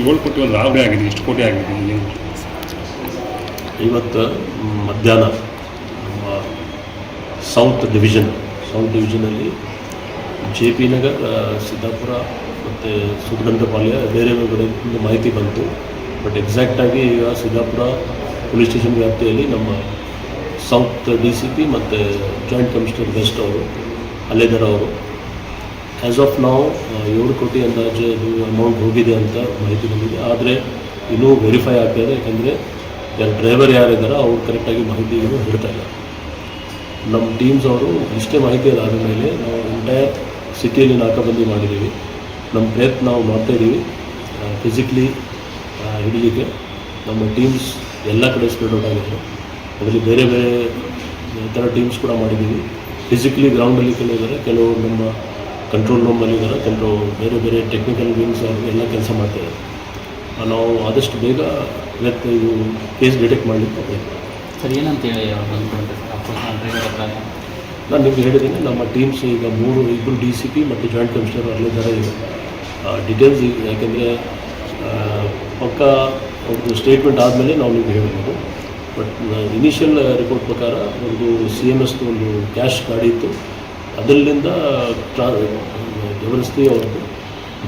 ಏಳು ಕೋಟಿ ಒಂದು ಲಾಭ ಆಗಿದೆ ಎಷ್ಟು ಕೋಟಿ ಆಗಿದೆ ಇವತ್ತು ಮಧ್ಯಾಹ್ನ ನಮ್ಮ ಸೌತ್ ಡಿವಿಷನ್ ಸೌತ್ ಡಿವಿಷನಲ್ಲಿ ಜೆ ಪಿ ನಗರ್ ಸಿದ್ದಾಪುರ ಮತ್ತು ಸುದ್ಗಂಧಪಾಳ್ಯ ಬೇರೆ ಬೇರೆ ಮಾಹಿತಿ ಬಂತು. ಬಟ್ ಎಕ್ಸಾಕ್ಟಾಗಿ ಈಗ ಸಿದ್ದಾಪುರ ಪೊಲೀಸ್ ಸ್ಟೇಷನ್ ವ್ಯಾಪ್ತಿಯಲ್ಲಿ ನಮ್ಮ ಸೌತ್ ಡಿ ಸಿ ಪಿ ಮತ್ತು ಜಾಯಿಂಟ್ ಕಮಿಷನರ್ ಬೆಸ್ಟ್ ಅವರು, ಅಲ್ಲೇದರ್ ಅವರು ಆ್ಯಸ್ ಆಫ್ ನಾವು ಏಳು ಕೋಟಿ ಅಂದಾಜು ಅದು ಅಮೌಂಟ್ ಹೋಗಿದೆ ಅಂತ ಮಾಹಿತಿ ಬಂದಿದೆ. ಆದರೆ ಇನ್ನೂ ವೆರಿಫೈ ಆಗ್ತಾಯಿದೆ ಯಾಕಂದರೆ ಯಾರು ಡ್ರೈವರ್ ಯಾರಿದ್ದಾರೋ ಅವ್ರು ಕರೆಕ್ಟಾಗಿ ಮಾಹಿತಿ ಏನು ಹೇಳ್ತಾ ಇಲ್ಲ. ನಮ್ಮ ಟೀಮ್ಸ್ ಅವರು ಇಷ್ಟೇ ಮಾಹಿತಿ ಅದಾದ ಮೇಲೆ ನಾವು ಎಂಟೈರ್ ಸಿಟಿಯಲ್ಲಿ ನಾಕಾಬಂದಿ ಮಾಡಿದ್ದೀವಿ ನಮ್ಮ ಪ್ರಯತ್ನ ನಾವು ಮಾಡ್ತಾ ಇದ್ದೀವಿ ಫಿಸಿಕಲಿ ಹಿಡೀಲಿಕ್ಕೆ ನಮ್ಮ ಟೀಮ್ಸ್ ಎಲ್ಲ ಕಡೆ ಸ್ಪ್ರೆಡ್ ಔಟ್ ಆಗಿದ್ದಾರೆ ಅದರಲ್ಲಿ ಬೇರೆ ಬೇರೆ ಥರ ಟೀಮ್ಸ್ ಕೂಡ ಮಾಡಿದ್ದೀವಿ ಫಿಸಿಕಲಿ ಗ್ರೌಂಡಲ್ಲಿ ಕೆಲವು ಇದ್ದಾರೆ ಕೆಲವು ನಮ್ಮ ಕಂಟ್ರೋಲ್ ರೂಮಲ್ಲಿ ಇದ್ದಾರೆ. ಕೆಲವರು ಬೇರೆ ಬೇರೆ ಟೆಕ್ನಿಕಲ್ ವಿಂಗ್ಸ್ ಎಲ್ಲ ಕೆಲಸ ಮಾಡ್ತಾರೆ. ನಾವು ಆದಷ್ಟು ಬೇಗ ಇವತ್ತು ಇದು ಕೇಸ್ ಡಿಟೆಕ್ಟ್ ಮಾಡಲಿಕ್ಕೆ ಪ್ರಯತ್ನ ಸರ್ ಏನಂತ ಹೇಳಿ ಸರ್ ನಾನು ನಿಮ್ಗೆ ಹೇಳಿದ್ದೀನಿ ನಮ್ಮ ಟೀಮ್ಸ್ ಈಗ ಮೂರು ಇಬ್ಬರು ಡಿ ಸಿ ಪಿ ಮತ್ತು ಜಾಯಿಂಟ್ ಕಮಿಷನರ್ ಅಲ್ಲಿದ್ದಾರೆ ಈಗ ಡೀಟೇಲ್ಸ್ ಯಾಕೆಂದರೆ ಪಕ್ಕ ಒಂದು ಸ್ಟೇಟ್ಮೆಂಟ್ ಆದಮೇಲೆ ನಾವು ನಿಮ್ಗೆ ಹೇಳಬಹುದು ಬಟ್ ಇನಿಷಿಯಲ್ ರಿಪೋರ್ಟ್ ಪ್ರಕಾರ ಒಂದು ಸಿ ಎಂ ಎಸ್ದು ಒಂದು ಕ್ಯಾಶ್ ಗಾಡಿ ಇತ್ತು. ಅದರಿಂದ ಟ್ರಾ ಜಬರ್ದಸ್ತಿ ಅವ್ರದ್ದು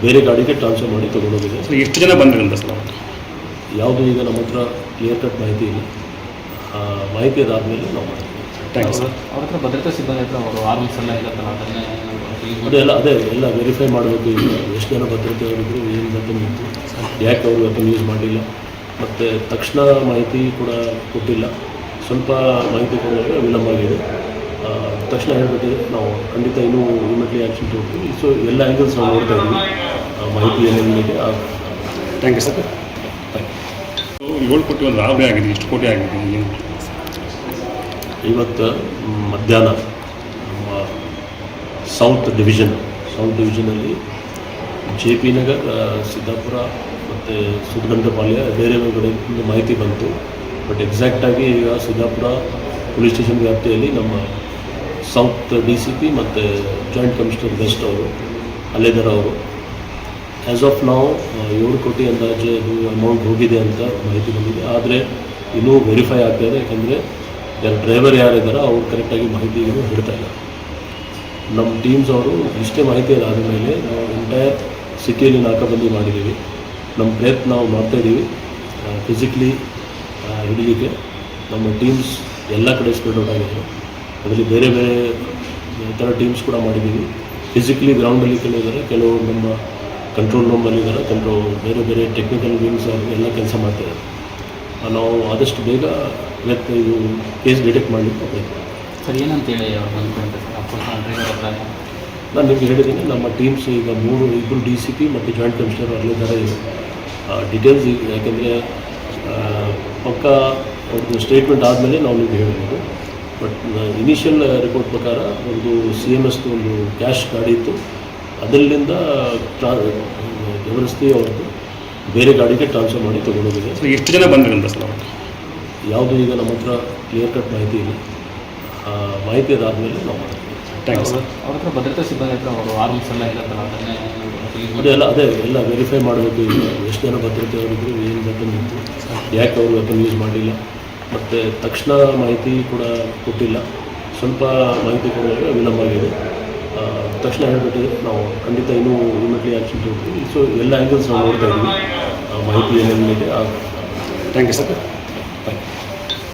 ಬೇರೆ ಗಾಡಿಗೆ ಟ್ರಾನ್ಸ್ಫರ್ ಮಾಡಿ ತೊಗೊಂಡೋಗಿದೆ ಸರ್ ಎಷ್ಟು ಜನ ಬಂದ್ರಂತ ಸರ್? ಯಾವುದು ಈಗ ನಮ್ಮ ಹತ್ರ ಕ್ಲಿಯರ್ ಕಟ್ ಮಾಹಿತಿ ಇಲ್ಲ. ಆ, ಮಾಹಿತಿ ಅದಾದಮೇಲೆ ನಾವು ಮಾಡ್ತೀವಿ. ಥ್ಯಾಂಕ್ಸ್ ಅವ್ರ ಅವ್ರ ಹತ್ರ ಭದ್ರತಾ ಸಿಬ್ಬಂದಿ ಹತ್ರ ಅವರು ಆರ್ಮ್ಸ್ ಎಲ್ಲ ಇರುತ್ತಲ್ಲ ಅದನ್ನೇ ಯೂಸ್ ಅದೇ ಎಲ್ಲ ಅದೇ ಎಲ್ಲ ವೆರಿಫೈ ಮಾಡಬೇಕು ಈಗ. ಎಷ್ಟು ಜನ ಭದ್ರತೆ ಅವರಿದ್ರು ಏನು ವೆಪನ್ ಇತ್ತು ಯಾಕೆ ಅವರು ಅದನ್ನು ಯೂಸ್ ಮಾಡಿಲ್ಲ? ಮತ್ತು ತಕ್ಷಣ ಮಾಹಿತಿ ಕೂಡ ಕೊಟ್ಟಿಲ್ಲ. ಸ್ವಲ್ಪ ಮಾಹಿತಿ ಕೊಡುವಾಗ ವಿಳಂಬ ಆಗಿದೆ. ತಕ್ಷಣ ಹೇಳಬೇಕು ನಾವು ಖಂಡಿತ ಇನ್ನೂ ಇಮಿಡಿಯೇಟ್ಲಿ ಆ್ಯಕ್ಷನ್ ತೊಗೊಳ್ತೀವಿ ಸೊ ಎಲ್ಲ ಆ್ಯಂಗಲ್ಸ್ ನಾವು ನೋಡ್ತಾ ಇದ್ದೀವಿ. ಆ ಮಾಹಿತಿ ಏನೇನಿದೆ thank you sir thank you ಏಳು ಕೋಟಿ ಒಂದು ಲಾಭ ಆಗಿದೆ ಎಷ್ಟು ಕೋಟಿ ಆಗಿದೆ ಇವತ್ತು ಮಧ್ಯಾಹ್ನ ನಮ್ಮ ಸೌತ್ ಡಿವಿಷನ್ ಸೌತ್ ಡಿವಿಷನಲ್ಲಿ ಜೆ ಪಿ ನಗರ್ ಸಿದ್ದಾಪುರ ಮತ್ತು ಸುದ್ಗಂಧಪಾಳ್ಯ ಬೇರೆ ಬೇರೆ ಒಂದು ಮಾಹಿತಿ ಬಂತು. ಬಟ್ ಎಕ್ಸಾಕ್ಟಾಗಿ ಈಗ ಸಿದ್ದಾಪುರ ಪೊಲೀಸ್ ಸ್ಟೇಷನ್ ವ್ಯಾಪ್ತಿಯಲ್ಲಿ ನಮ್ಮ ಸೌತ್ ಡಿ ಸಿ ಪಿ ಮತ್ತು ಜಾಯಿಂಟ್ ಕಮಿಷನರ್ ವೆಸ್ಟ್ ಅವರು ಅಲ್ಲೇದರ್ ಅವರು. ಆ್ಯಸ್ ಆಫ್ ನಾವು ಏಳು ಕೋಟಿ ಅಂದಾಜು ಅದು ಅಮೌಂಟ್ ಹೋಗಿದೆ ಅಂತ ಮಾಹಿತಿ ಬಂದಿದೆ. ಆದರೆ ಇನ್ನೂ ವೆರಿಫೈ ಆಗ್ತಾ ಇದೆ, ಯಾಕಂದರೆ ಯಾರು ಡ್ರೈವರ್ ಯಾರಿದ್ದಾರೆ ಅವ್ರು ಕರೆಕ್ಟಾಗಿ ಮಾಹಿತಿ ಏನು ಹೇಳ್ತಾ ಇಲ್ಲ. ನಮ್ಮ ಟೀಮ್ಸ್ ಅವರು ಇಷ್ಟೇ ಮಾಹಿತಿ ಅದಾದ ಮೇಲೆ ನಾವು ಎಂಟೈರ್ ಸಿಟಿಯಲ್ಲಿ ನಾಕಾಬಂದಿ ಮಾಡಿದ್ದೀವಿ. ನಮ್ಮ ಪ್ರಯತ್ನ ನಾವು ಮಾಡ್ತಾ ಇದ್ದೀವಿ ಫಿಸಿಕಲಿ ಹಿಡಿಯಲಿಕ್ಕೆ ನಮ್ಮ ಟೀಮ್ಸ್ ಎಲ್ಲ ಕಡೆ ಸ್ಪ್ರೆಡ್ ಔಟ್ ಆಗಿದ್ದಾರೆ. ಅದರಲ್ಲಿ ಬೇರೆ ಬೇರೆ ಥರ ಟೀಮ್ಸ್ ಕೂಡ ಮಾಡಿದ್ದೀವಿ ಫಿಸಿಕಲಿ ಗ್ರೌಂಡಲ್ಲಿ ಕೆಲವಿದ್ದಾರೆ ಕೆಲವರು ಕೆಲವು ನಮ್ಮ ಕಂಟ್ರೋಲ್ ರೂಮಲ್ಲಿ ಇದ್ದಾರೆ ಕೆಲವು ಬೇರೆ ಬೇರೆ ಟೆಕ್ನಿಕಲ್ ವಿಂಗ್ಸ್ ಎಲ್ಲ ಕೆಲಸ ಮಾಡ್ತಾರೆ ನಾವು ಆದಷ್ಟು ಬೇಗ ಇವತ್ತು ಇದು ಕೇಸ್ ಡಿಟೆಕ್ಟ್ ಮಾಡಲಿಕ್ಕೆ ಪ್ರಯತ್ನ ಸರ್ ಏನಂತ ಹೇಳಿ ನಾನು ನಿಮಗೆ ಹೇಳಿದ್ದೀನಿ ನಮ್ಮ ಟೀಮ್ಸ್ ಈಗ ಮೂರು ಇಬ್ಬರು ಡಿ ಸಿ ಪಿ ಮತ್ತು ಜಾಯಿಂಟ್ ಕಮಿಷನರ್ ಅಲ್ಲಿದ್ದಾರೆ ಇದೆ ಡೀಟೇಲ್ಸ್ ಈಗ ಯಾಕೆಂದರೆ ಪಕ್ಕ ಒಂದು ಸ್ಟೇಟ್ಮೆಂಟ್ ಆದಮೇಲೆ ನಾವು ನಿಮ್ಗೆ ಹೇಳ್ಬೋದು ಬಟ್ ಇನಿಷಿಯಲ್ ರಿಪೋರ್ಟ್ ಪ್ರಕಾರ ಒಂದು ಸಿ ಎಂ ಎಸ್ದು ಒಂದು ಕ್ಯಾಶ್ ಗಾಡಿ ಇತ್ತು. ಅದರಿಂದ ಟ್ರಾ ಜಬರ್ದಸ್ತಿ ಅವ್ರದ್ದು ಬೇರೆ ಗಾಡಿಗೆ ಟ್ರಾನ್ಸ್ಫರ್ ಮಾಡಿ ತೊಗೊಂಡೋಗಿದೆ. ಸೊ ಎಷ್ಟು ಜನ ಬಂದ್ರಂತ ಸರ್ ಯಾವುದು ಈಗ ನಮ್ಮ ಹತ್ರ ಕ್ಲಿಯರ್ ಕಟ್ ಮಾಹಿತಿ ಇಲ್ಲ. ಆ, ಮಾಹಿತಿ ಅದಾದಮೇಲೆ ನಾವು ಮಾಡ್ತೀವಿ. ಥ್ಯಾಂಕ್ಸ್ ಸರ್ ಅವ್ರ ಹತ್ರ ಭದ್ರತಾ ಸಿಬ್ಬಂದಿ ಹತ್ರ ಅವರು ಆರ್ಮ್ಸ್ ಎಲ್ಲ ಇರುತ್ತಲ್ಲ ಅದನ್ನೇ ಯೂಸ್ ಅದೇ ಎಲ್ಲ ಅದೇ ಎಲ್ಲ ವೆರಿಫೈ ಮಾಡಬೇಕು ಈಗ. ಎಷ್ಟು ಜನ ಭದ್ರತೆ ಅವರಿದ್ರು ಏನು ವೆಪನ್ ಇತ್ತು ಯಾಕೆ ಅವರು ವೆಪನ್ ಯೂಸ್ ಮಾಡಿಲ್ಲ. ಮತ್ತು ತಕ್ಷಣ ಮಾಹಿತಿ ಕೂಡ ಕೊಟ್ಟಿಲ್ಲ. ಸ್ವಲ್ಪ ಮಾಹಿತಿ ಕೊಡುವಾಗ ವಿಳಂಬ ಆಗಿದೆ. ತಕ್ಷಣ ಹೇಳ್ಬಿಟ್ಟಿದೆ ನಾವು ಖಂಡಿತ ಇನ್ನೂ ಇಮಿಡಿಯೇಟ್ಲಿ ಆ್ಯಕ್ಷನ್ ತೊಗೊಳ್ತೀವಿ ಸೊ ಎಲ್ಲ ಆ್ಯಂಗಲ್ಸ್ ನಾವು ನೋಡ್ತಾ ಇದ್ದೀವಿ. ಮಾಹಿತಿ ಏನೇನಿದೆ ಥ್ಯಾಂಕ್ ಯು ಸರ್